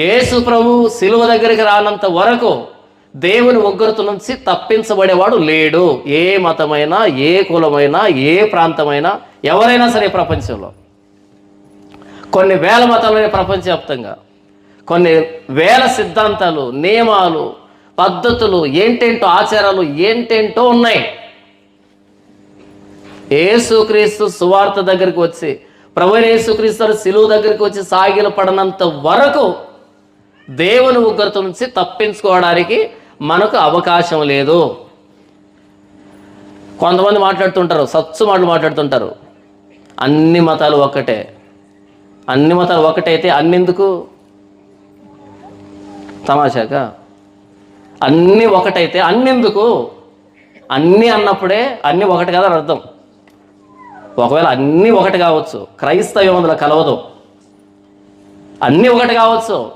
యేసు ప్రభు శిలువ దగ్గరికి రానంత వరకు దేవుని ఉగ్రత నుంచి తప్పించబడేవాడు లేడు. ఏ మతమైనా ఏ కులమైనా ఏ ప్రాంతమైనా ఎవరైనా సరే ప్రపంచంలో. కొన్ని వేల మతాలు ప్రపంచవ్యాప్తంగా కొన్ని వేల సిద్ధాంతాలు నియమాలు పద్ధతులు ఏంటేంటో ఆచారాలు ఏంటేంటో ఉన్నాయి. ఏసుక్రీస్తు సువార్త దగ్గరికి వచ్చి ప్రభు యేసుక్రీస్తు సిలువు దగ్గరికి వచ్చి సాగిల పడనంత వరకు దేవుని ఉగ్రత నుంచి తప్పించుకోవడానికి మనకు అవకాశం లేదు. కొంతమంది మాట్లాడుతుంటారు సత్సు మాటలు మాట్లాడుతుంటారు. అన్ని మతాలు ఒక్కటే. అన్ని మతాలు ఒకటైతే అన్నెందుకు? తమాషాగా. అన్నీ ఒకటైతే అన్నెందుకు? అన్నీ అన్నప్పుడే అన్నీ ఒకటి కదా అర్థం. ఒకవేళ అన్నీ ఒకటి కావచ్చు క్రైస్తవ్యం అందులో కలవదు. అన్నీ ఒకటి కావచ్చు.